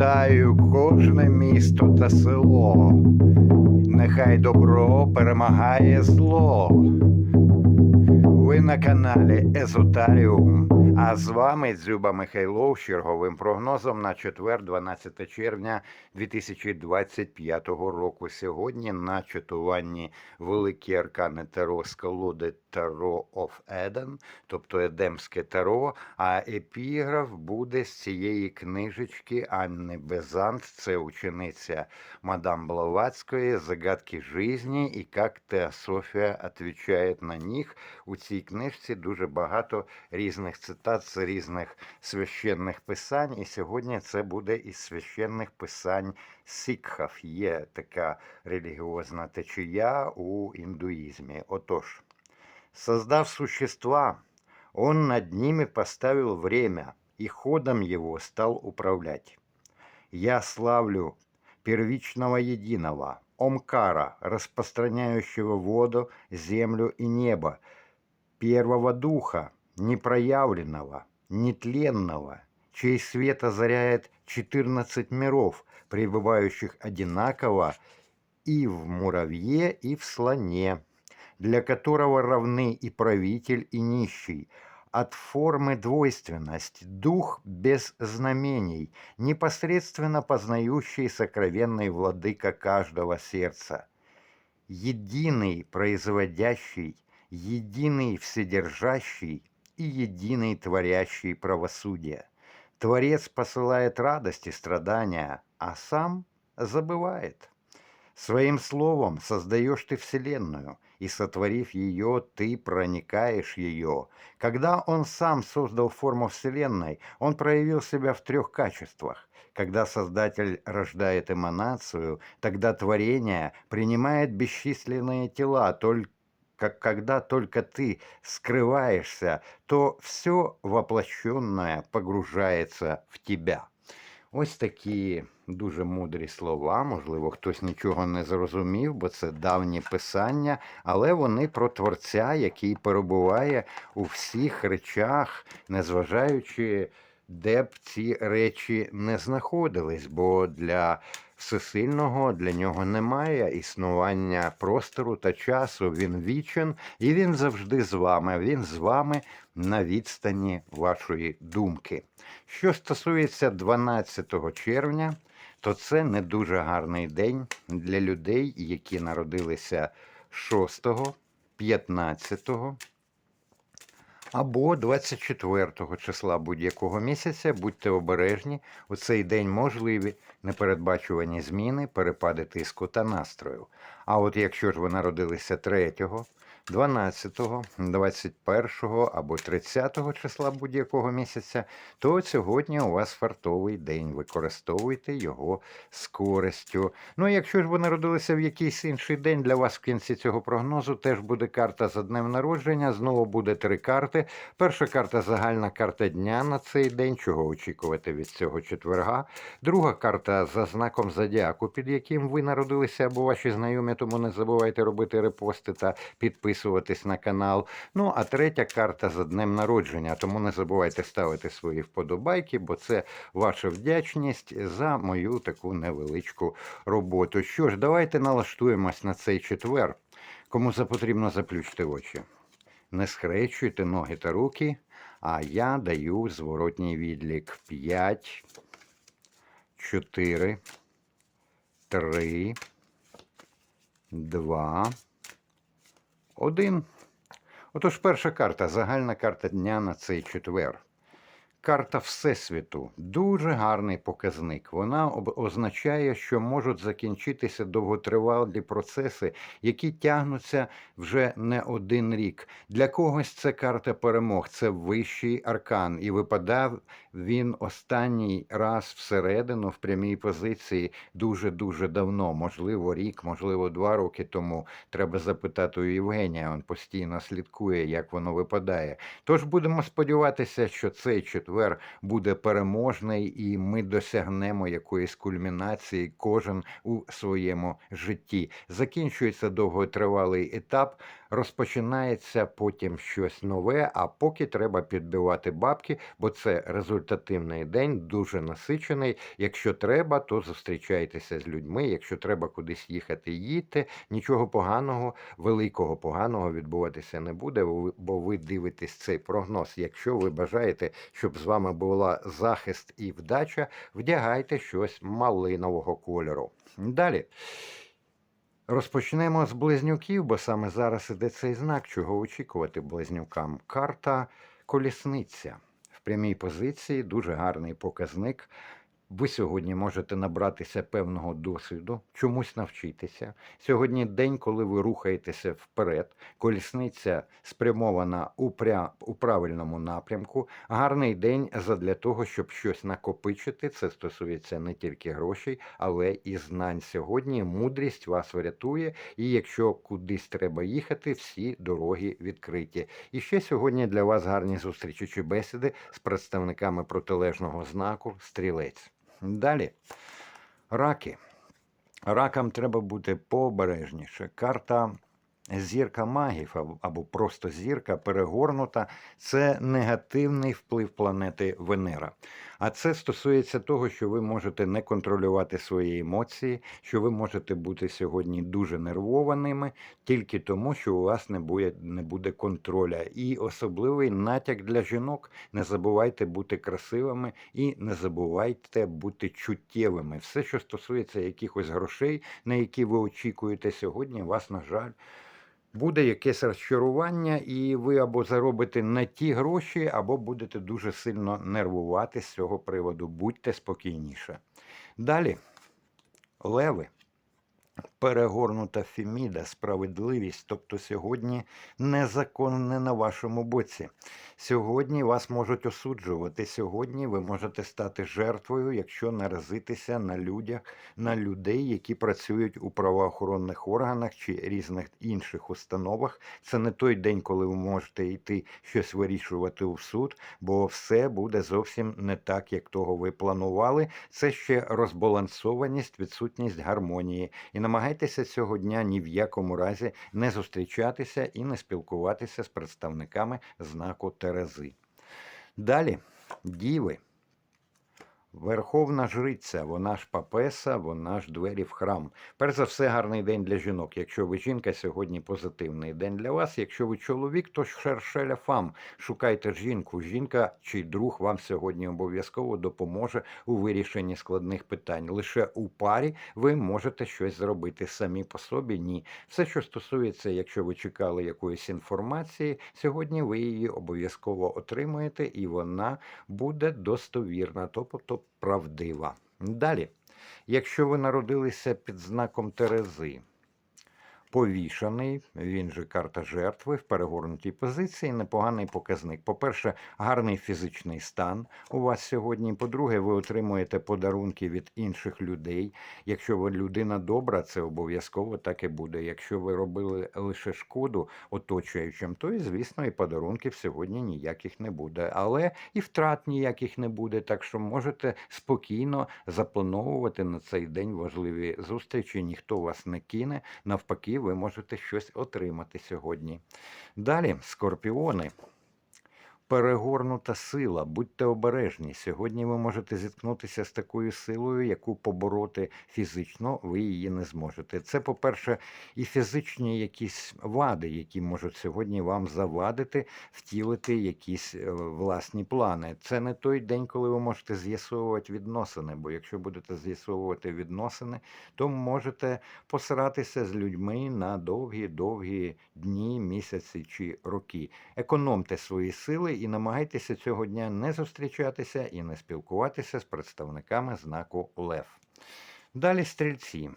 Вітаю кожне місто та село. Нехай добро перемагає зло. Ви на каналі Езотаріум. А з вами Дзюба Михайлов з черговим прогнозом на четвер, 12 червня 2025 року. Сьогодні на читуванні Великі Аркани Таро з колоди Таро of Eden, тобто Едемське Таро. А епіграф буде з цієї книжечки Анни Безант. Це учениця мадам Блаватської «Загадки жизни» і як Теософія відповідає на них. У цій книжці дуже багато різних цитат з різних священних писань. І сьогодні це буде із священних писань сікхів. Є така релігіозна течія у індуїзмі. Отож, создав существа, он над ними поставил время и ходом его стал управлять. Я славлю первичного единого, Омкара, распространяющего воду, землю и небо, первого духа, непроявленного, нетленного, чей свет озаряет 14 миров, пребывающих одинаково и в муравье, и в слоне, для которого равны и правитель, и нищий, от формы двойственность, дух без знамений, непосредственно познающий сокровенный владыка каждого сердца, единый производящий, единый вседержащий и единый творящий правосудие. Творец посылает радость и страдания, а сам забывает. Своим словом создаешь ты Вселенную, и, сотворив ее, ты проникаешь ее. Когда он сам создал форму Вселенной, он проявил себя в трех качествах. Когда Создатель рождает эманацию, тогда творение принимает бесчисленные тела, только когда только ты скрываешься, то все воплощенное погружается в тебя. Ось такі дуже мудрі слова. Можливо, хтось нічого не зрозумів, бо це давні писання, але вони про творця, який перебуває у всіх речах, незважаючи, де б ці речі не знаходились, бо для всесильного для нього немає існування простору та часу. Він вічен і він завжди з вами. Він з вами на відстані вашої думки. Що стосується 12 червня, то це не дуже гарний день для людей, які народилися 6, 15 або 24 числа будь-якого місяця. Будьте обережні, у цей день можливі непередбачувані зміни, перепади тиску та настрою. А от якщо ж ви народилися 3, 12, 21 або 30 числа будь-якого місяця, то сьогодні у вас фартовий день. Використовуйте його з користю. Ну а якщо ж ви народилися в якийсь інший день, для вас в кінці цього прогнозу теж буде карта за днем народження. Знову буде три карти. Перша карта загальна карта дня на цей день, чого очікувати від цього четверга. Друга карта за знаком зодіаку, під яким ви народилися або ваші знайомі, тому не забувайте робити репости та підписуватись на канал. Ну, а третя карта за днем народження. Тому не забувайте ставити свої вподобайки, бо це ваша вдячність за мою таку невеличку роботу. Що ж, давайте налаштуємось на цей четвер. Кому запотрібно заплющити очі. Не схрещуйте ноги та руки, а я даю зворотній відлік 5, 4, 3, 2, 1. Отож, перша карта, загальна карта дня на цей четвер. Карта Всесвіту дуже гарний показник. Вона означає, що можуть закінчитися довготривалі процеси, які тягнуться вже не один рік. Для когось це карта перемог, це вищий аркан, і випадав він останній раз всередину в прямій позиції дуже дуже давно. Можливо, рік, можливо, два роки тому. Треба запитати у Євгенія. Він постійно слідкує, як воно випадає. Тож будемо сподіватися, що цей четвер четвер буде переможний, і ми досягнемо якоїсь кульмінації, кожен у своєму житті. Закінчується довготривалий етап Розпочинається потім щось нове, а поки треба підбивати бабки, бо це результативний день, дуже насичений. Якщо треба, то зустрічайтеся з людьми. Якщо треба кудись їхати, їдьте. Нічого поганого, великого поганого відбуватися не буде, бо ви дивитесь цей прогноз. Якщо ви бажаєте, щоб з вами була захист і вдача, вдягайте щось малинового кольору. Далі. Розпочнемо з близнюків, бо саме зараз іде цей знак, чого очікувати близнюкам. Карта колісниця в прямій позиції, дуже гарний показник. Ви сьогодні можете набратися певного досвіду, чомусь навчитися. Сьогодні день, коли ви рухаєтеся вперед, колісниця спрямована у, пря... у правильному напрямку. Гарний день задля того, щоб щось накопичити. Це стосується не тільки грошей, але і знань. Сьогодні мудрість вас врятує, і якщо кудись треба їхати, всі дороги відкриті. І ще сьогодні для вас гарні зустрічі чи бесіди з представниками протилежного знаку стрілець. Далі. Раки. Ракам треба бути пообережніше. Карта зірка магів або- просто зірка перегорнута це негативний вплив планети Венера. А це стосується того, що ви можете не контролювати свої емоції, що ви можете бути сьогодні дуже нервованими тільки тому, що у вас не буде, не буде контроля. І особливий натяк для жінок. Не забувайте бути красивими і не забувайте бути чуттєвими. Все, що стосується якихось грошей, на які ви очікуєте сьогодні, вас, на жаль, буде якесь розчарування, і ви або заробите на ті гроші, або будете дуже сильно нервувати з цього приводу. Будьте спокійніше. Далі, леви. Перегорнута Феміда, справедливість, тобто сьогодні незакон не на вашому боці. Сьогодні вас можуть осуджувати. Сьогодні ви можете стати жертвою, якщо наразитися на людях, на людей, які працюють у правоохоронних органах чи різних інших установах. Це не той день, коли ви можете йти щось вирішувати у суд, бо все буде зовсім не так, як того ви планували. Це ще розбалансованість, відсутність гармонії. І намагайтеся цього дня ні в якому разі не зустрічатися і не спілкуватися з представниками знаку Терези. Далі, діви. Верховна жриця, вона ж папеса, вона ж двері в храм. Перш за все, гарний день для жінок. Якщо ви жінка, сьогодні позитивний день для вас. Якщо ви чоловік, то шершеля фам. Шукайте жінку. Жінка чи друг вам сьогодні обов'язково допоможе у вирішенні складних питань. Лише у парі ви можете щось зробити самі по собі. Ні. Все, що стосується, якщо ви чекали якоїсь інформації, сьогодні ви її обов'язково отримаєте, і вона буде достовірна, тобто правдива. Далі, якщо ви народилися під знаком Терези, повішаний, він же карта жертви в перегорнутій позиції, непоганий показник. По-перше, гарний фізичний стан у вас сьогодні. По-друге, ви отримуєте подарунки від інших людей. Якщо ви людина добра, це обов'язково так і буде. Якщо ви робили лише шкоду оточуючим, то і звісно і подарунків сьогодні ніяких не буде. Але і втрат ніяких не буде. Так що можете спокійно заплановувати на цей день важливі зустрічі. Ніхто вас не кине. Навпаки, ви можете щось отримати сьогодні. Далі, скорпіони. Перегорнута сила, будьте обережні. Сьогодні ви можете зіткнутися з такою силою, яку побороти фізично ви її не зможете. Це, по-перше, і фізичні якісь вади, які можуть сьогодні вам завадити втілити якісь е, власні плани. Це не той день, коли ви можете з'ясовувати відносини. Бо якщо будете з'ясовувати відносини, то можете посратися з людьми на довгі-довгі дні, місяці чи роки. Економте свої сили і намагайтеся цього дня не зустрічатися і не спілкуватися з представниками знаку Лев. Далі стрільці.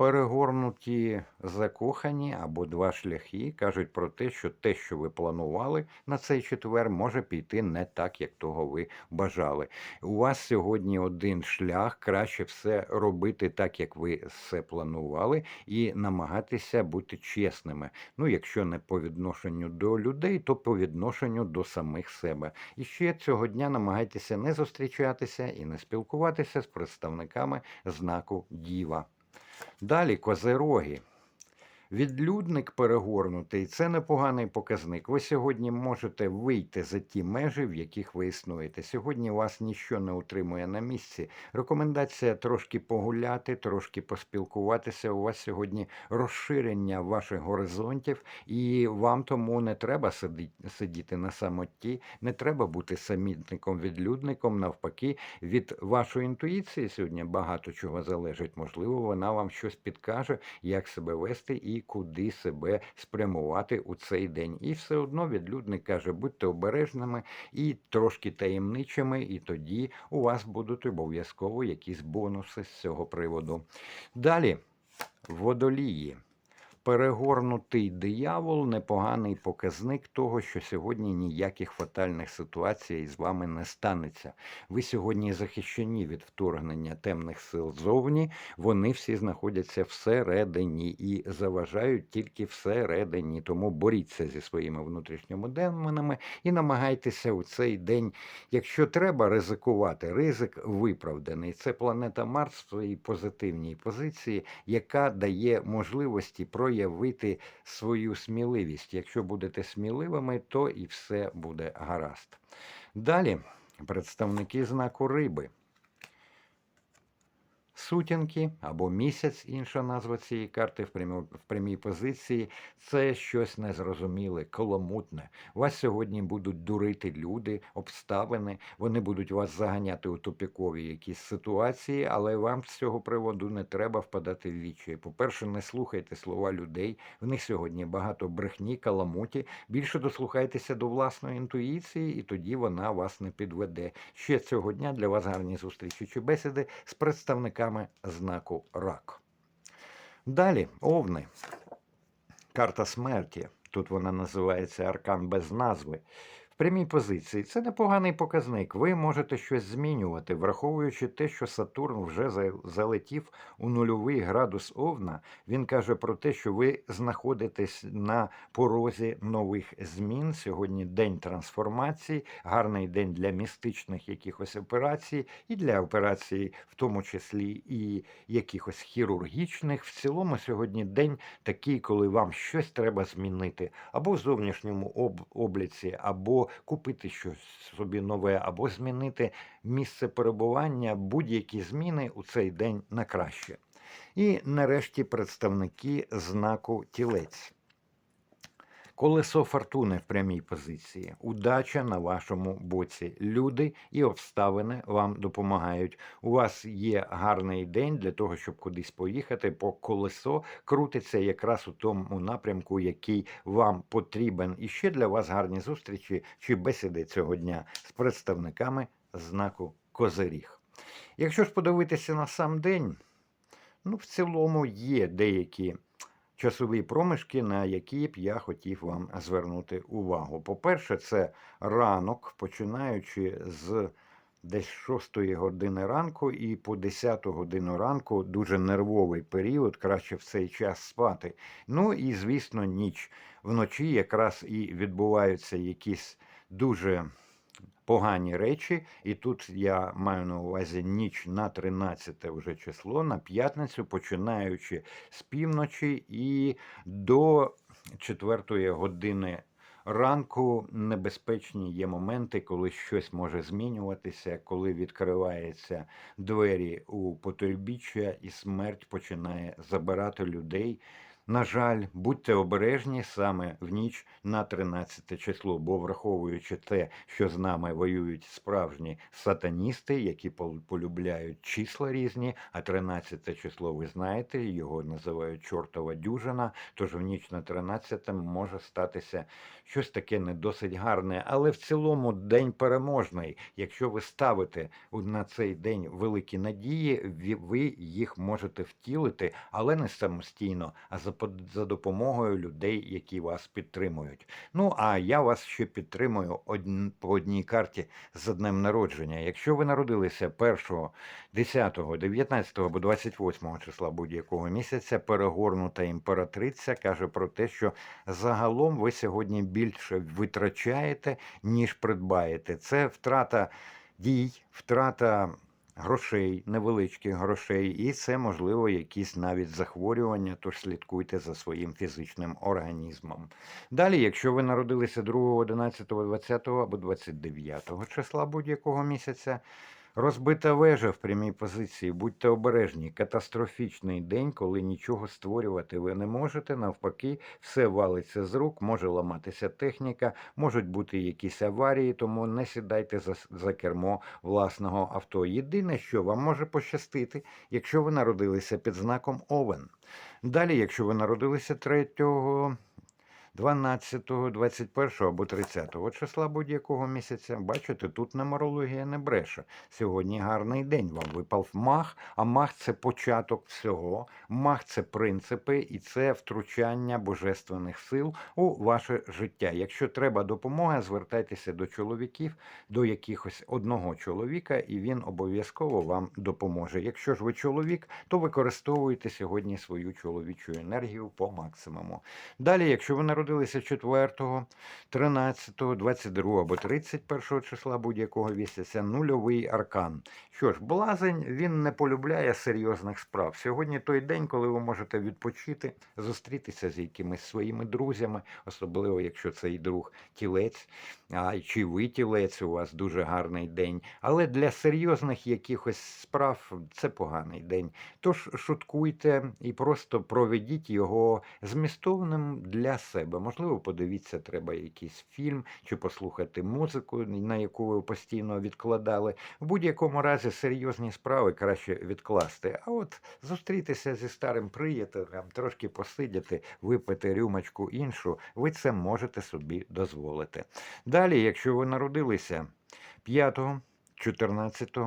Перегорнуті закохані або два шляхи кажуть про те, що те, що ви планували на цей четвер, може піти не так, як того ви бажали. У вас сьогодні один шлях, краще все робити так, як ви все планували, і намагатися бути чесними. Ну, якщо не по відношенню до людей, то по відношенню до самих себе. І ще цього дня намагайтеся не зустрічатися і не спілкуватися з представниками знаку Діва. Далі козероги. Відлюдник перегорнутий це непоганий показник. Ви сьогодні можете вийти за ті межі, в яких ви існуєте. Сьогодні вас ніщо не утримує на місці. Рекомендація трошки погуляти, трошки поспілкуватися. У вас сьогодні розширення ваших горизонтів, і вам тому не треба сидіти на самоті, не треба бути самітником, відлюдником. Навпаки, від вашої інтуїції сьогодні багато чого залежить. Можливо, вона вам щось підкаже, як себе вести куди себе спрямувати у цей день. І все одно відлюдник каже, будьте обережними і трошки таємничими, і тоді у вас будуть обов'язково якісь бонуси з цього приводу. Далі, водолії. Перегорнутий диявол непоганий показник того, що сьогодні ніяких фатальних ситуацій з вами не станеться. Ви сьогодні захищені від вторгнення темних сил зовні. Вони всі знаходяться всередині і заважають тільки всередині. Тому боріться зі своїми внутрішніми демонами і намагайтеся у цей день, якщо треба ризикувати, ризик виправданий. Це планета Марс в своїй позитивній позиції, яка дає можливості проявити свою сміливість. Якщо будете сміливими, то і все буде гаразд. Далі представники знаку риби. Сутінки або місяць, інша назва цієї карти в прямій, в прямій позиції, це щось незрозуміле, коломутне. Вас сьогодні будуть дурити люди, обставини, вони будуть вас заганяти у тупікові якісь ситуації, але вам з цього приводу не треба впадати в вічі. По-перше, не слухайте слова людей. В них сьогодні багато брехні, каламуті. Більше дослухайтеся до власної інтуїції, і тоді вона вас не підведе. Ще цього дня для вас гарні зустрічі чи бесіди з представниками знаку рак. Далі овни. Карта смерті. Тут вона називається Аркан без назви. Прямій позиції це непоганий показник. Ви можете щось змінювати, враховуючи те, що Сатурн вже за- залетів у нульовий градус Овна. Він каже про те, що ви знаходитесь на порозі нових змін. Сьогодні день трансформації, гарний день для містичних якихось операцій і для операцій, в тому числі і якихось хірургічних. В цілому сьогодні день такий, коли вам щось треба змінити або в зовнішньому об- обліці, або купити щось собі нове, або змінити місце перебування, будь-які зміни у цей день на краще. І нарешті представники знаку тілець. Колесо фортуни в прямій позиції. Удача на вашому боці. Люди і обставини вам допомагають. У вас є гарний день для того, щоб кудись поїхати, бо колесо крутиться якраз у тому напрямку, який вам потрібен. І ще для вас гарні зустрічі чи бесіди цього дня з представниками знаку Козиріг. Якщо ж подивитися на сам день, ну в цілому є деякі часові проміжки, на які б я хотів вам звернути увагу. По-перше, це ранок, починаючи з десь 6 години ранку і по 10 годину ранку дуже нервовий період, краще в цей час спати. Ну і, звісно, ніч. Вночі якраз і відбуваються якісь дуже погані речі, і тут я маю на увазі ніч на 13 вже число, на п'ятницю, починаючи з півночі і до 4 години ранку небезпечні є моменти, коли щось може змінюватися, коли відкриваються двері у потойбіччя, і смерть починає забирати людей. На жаль, будьте обережні саме в ніч на 13 число, бо враховуючи те, що з нами воюють справжні сатаністи, які полюбляють числа різні, а 13 число, ви знаєте, його називають чортова дюжина, тож в ніч на 13 може статися щось таке не досить гарне, але в цілому день переможний. Якщо ви ставите на цей день великі надії, ви їх можете втілити, але не самостійно, а за, за допомогою людей, які вас підтримують. Ну а я вас ще підтримую по одній карті за днем народження. Якщо ви народилися 1, 10, 19 або 28 числа будь-якого місяця, перегорнута імператриця каже про те, що загалом ви сьогодні більше витрачаєте, ніж придбаєте. Це втрата дій, втрата грошей, невеличких грошей, і це можливо якісь навіть захворювання, тож слідкуйте за своїм фізичним організмом. Далі, якщо ви народилися 2, 11, 20 або 29 числа будь-якого місяця, розбита вежа в прямій позиції, будьте обережні, катастрофічний день, коли нічого створювати ви не можете. Навпаки, все валиться з рук, може ламатися техніка, можуть бути якісь аварії, тому не сідайте за, за кермо власного авто. Єдине, що вам може пощастити, якщо ви народилися під знаком Овен. Далі, якщо ви народилися 3, 12, 21 або 30 числа будь-якого місяця, бачите, тут нумерологія не бреше. Сьогодні гарний день. Вам випав мах, а мах це початок всього. Мах це принципи і це втручання божественних сил у ваше життя. Якщо треба допомога, звертайтеся до чоловіків, до якихось одного чоловіка, і він обов'язково вам допоможе. Якщо ж ви чоловік, то використовуйте сьогодні свою чоловічу енергію по максимуму. Далі, якщо ви народилися 4, 13, 22 або 31 числа будь-якого місяця, нульовий аркан. Що ж, блазень він не полюбляє серйозних справ. Сьогодні той день, коли ви можете відпочити, зустрітися з якимись своїми друзями, особливо якщо цей друг тілець, а чи ви тілець, у вас дуже гарний день. Але для серйозних якихось справ це поганий день. Тож шуткуйте і просто проведіть його змістовним для себе. Можливо, подивіться, треба якийсь фільм чи послухати музику, на яку ви постійно відкладали. В будь-якому разі серйозні справи краще відкласти. А от зустрітися зі старим приятелем, трошки посидіти, випити рюмочку іншу, ви це можете собі дозволити. Далі, якщо ви народилися 5, 14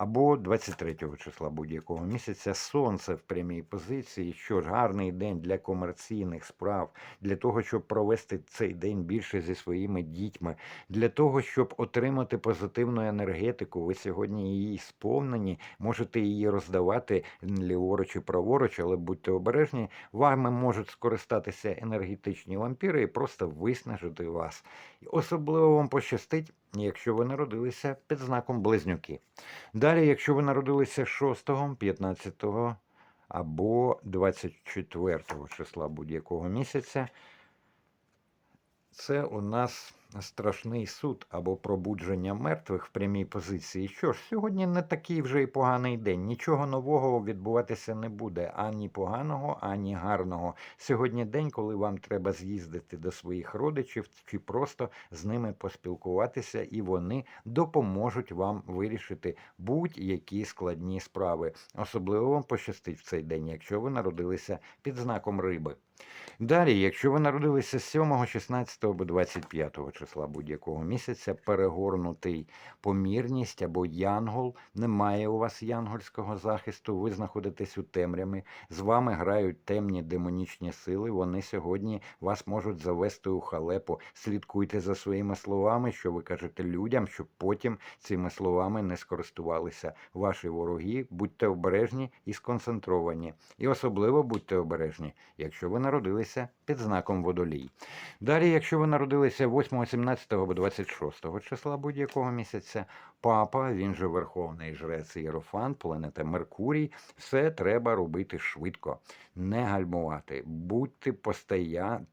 або 23 числа будь-якого місяця, сонце в прямій позиції, що ж гарний день для комерційних справ, для того, щоб провести цей день більше зі своїми дітьми, для того, щоб отримати позитивну енергетику. Ви сьогодні її сповнені, можете її роздавати ліворуч і праворуч, але будьте обережні, вами можуть скористатися енергетичні вампіри і просто виснажити вас. Особливо вам пощастить, якщо ви народилися під знаком близнюки. Далі, якщо ви народилися 6, 15 або 24 числа будь-якого місяця, це у нас страшний суд або пробудження мертвих в прямій позиції. Що ж, сьогодні не такий вже й поганий день. Нічого нового відбуватися не буде, ані поганого, ані гарного. Сьогодні день, коли вам треба з'їздити до своїх родичів чи просто з ними поспілкуватися, і вони допоможуть вам вирішити будь-які складні справи. Особливо вам пощастить в цей день, якщо ви народилися під знаком риби. Далі, якщо ви народилися 7, 16 або 25 числа будь-якого місяця, перегорнутий помірність або янгол, немає у вас янгольського захисту, ви знаходитесь у темряві, з вами грають темні демонічні сили, вони сьогодні вас можуть завести у халепу. Слідкуйте за своїми словами, що ви кажете людям, щоб потім цими словами не скористувалися ваші вороги. Будьте обережні і сконцентровані. І особливо будьте обережні, якщо ви народилися під знаком водолій. Далі, якщо ви народилися 8, 17 або 26 числа будь-якого місяця, папа, він же Верховний Жрець Єрофан, планета Меркурій, все треба робити швидко, не гальмувати. Будьте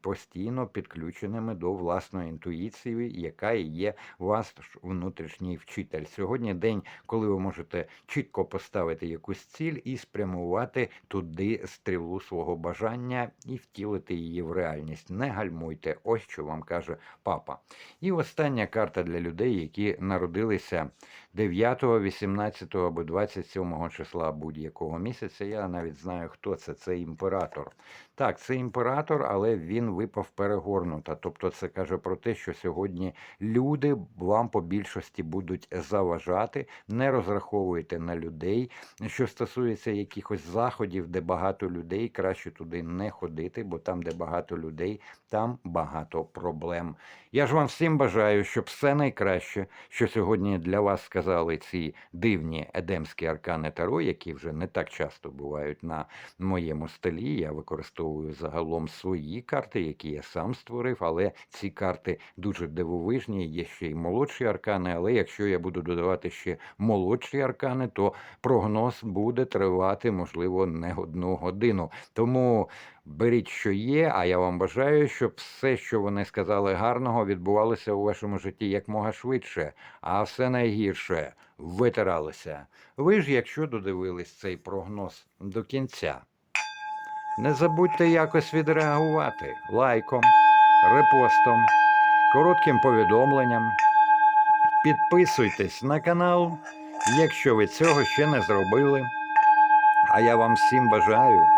постійно підключеними до власної інтуїції, яка є ваш внутрішній вчитель. Сьогодні день, коли ви можете чітко поставити якусь ціль і спрямувати туди стрілу свого бажання і втілити її в реальність. Не гальмуйте, ось що вам каже папа. І остання карта для людей, які народилися 9, 18 або 27 числа будь-якого місяця. Я навіть знаю, хто це. Це імператор. Так, це імператор, але він випав перегорнута. Тобто, це каже про те, що сьогодні люди вам по більшості будуть заважати, не розраховуйте на людей. Що стосується якихось заходів, де багато людей, краще туди не ходити, бо там, де багато людей, там багато проблем. Я ж вам всім бажаю, щоб все найкраще, що сьогодні для вас сказали ці дивні едемські аркани Таро, які вже не так часто бувають на моєму столі. Я використовую загалом свої карти, які я сам створив, але ці карти дуже дивовижні. Є ще й молодші аркани. Але якщо я буду додавати ще молодші аркани, то прогноз буде тривати, можливо, не одну годину. Тому беріть, що є. А я вам бажаю, щоб все, що вони сказали гарного, відбувалося у вашому житті якмога швидше, а все найгірше витиралося. Ви ж, якщо додивились цей прогноз до кінця, не забудьте якось відреагувати лайком, репостом, коротким повідомленням. Підписуйтесь на канал, якщо ви цього ще не зробили. А я вам всім бажаю